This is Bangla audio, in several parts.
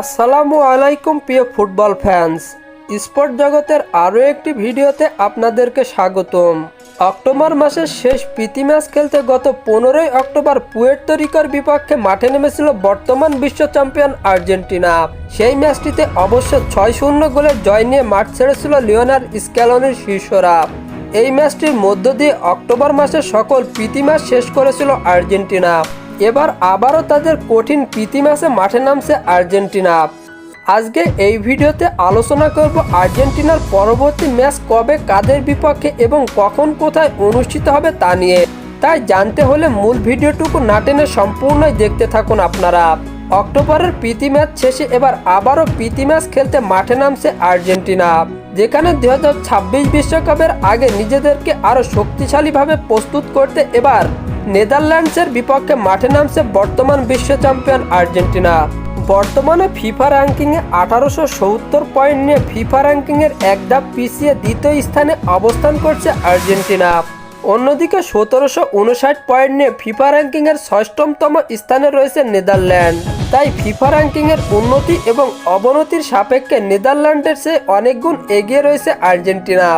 আসসালামু আলাইকুম, প্রিয় ফুটবল ফ্যান্স। স্পোর্ট জগতের আরও একটি ভিডিওতে আপনাদেরকে স্বাগতম। অক্টোবর মাসের শেষ প্রীতি ম্যাচ খেলতে গত পনেরোই অক্টোবর পুয়ের্তো বিপক্ষে মাঠে নেমেছিল বর্তমান বিশ্ব চ্যাম্পিয়ন আর্জেন্টিনা। সেই ম্যাচটিতে অবশ্য ছয় শূন্য গোলের জয় নিয়ে মাঠ ছেড়েছিল লিওনার স্ক্যালনের শীর্ষরা এই ম্যাচটির মধ্য দিয়ে অক্টোবর মাসের সকল প্রীতি ম্যাচ শেষ করেছিল আর্জেন্টিনা। এবার আবারও তাদের কঠিন প্রীতি ম্যাচে মাঠে নামছে আর্জেন্টিনা। আজকে এই ভিডিওতে আলোচনা করব আর্জেন্টিনার পরবর্তী ম্যাচ কবে, কাদের বিপক্ষে এবং কখন কোথায় অনুষ্ঠিত হবে তা নিয়ে। তাই জানতে হলে মূল ভিডিওটুকু না টেনে সম্পূর্ণই দেখতে থাকুন আপনারা। অক্টোবরের প্রীতি ম্যাচ শেষে এবার আবারও প্রীতি ম্যাচ খেলতে মাঠে নামছে আর্জেন্টিনা, যেখানে দুই বিশ্বকাপের আগে নিজেদেরকে আরও শক্তিশালীভাবে প্রস্তুত করতে এবার নেদারল্যান্ডসের বিপক্ষে মাঠে নামছে বর্তমান বিশ্ব চ্যাম্পিয়ন আর্জেন্টিনা। বর্তমানে ফিফা র্যাঙ্কিংয়ে আঠারোশো সত্তর পয়েন্ট নিয়ে ফিফা র্যাঙ্কিংয়ের এক ধাপ পিছিয়ে দ্বিতীয় স্থানে অবস্থান করছে আর্জেন্টিনা। অন্যদিকে সতেরোশো উনষাট পয়েন্ট নিয়ে ফিফা র্যাঙ্কিংয়ের ষষ্ঠমতম স্থানে রয়েছে নেদারল্যান্ড। তাই ফিফা র্যাঙ্কিংয়ের উন্নতি এবং অবনতির সাপেক্ষে নেদারল্যান্ডের চেয়ে অনেকগুণ এগিয়ে রয়েছে আর্জেন্টিনা।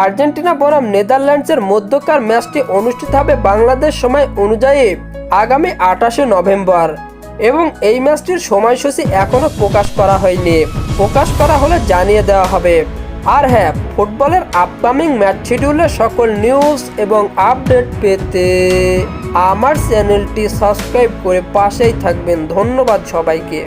আর্জেন্টিনা বনাম নেদারল্যান্ডসের মধ্যকার ম্যাচটি অনুষ্ঠিত হবে বাংলাদেশ সময় অনুযায়ী আগামী আঠাশে নভেম্বর। এবং এই ম্যাচটির সময়সূচি এখনও প্রকাশ করা হয়নি। প্রকাশ করা হলে জানিয়ে দেওয়া হবে। আর হ্যাঁ ফুটবলের আপকামিং ম্যাচ শিডিউলের সকল নিউজ এবং আপডেট পেতে আমার চ্যানেলটি সাবস্ক্রাইব করে পাশেই থাকবেন। ধন্যবাদ সবাইকে।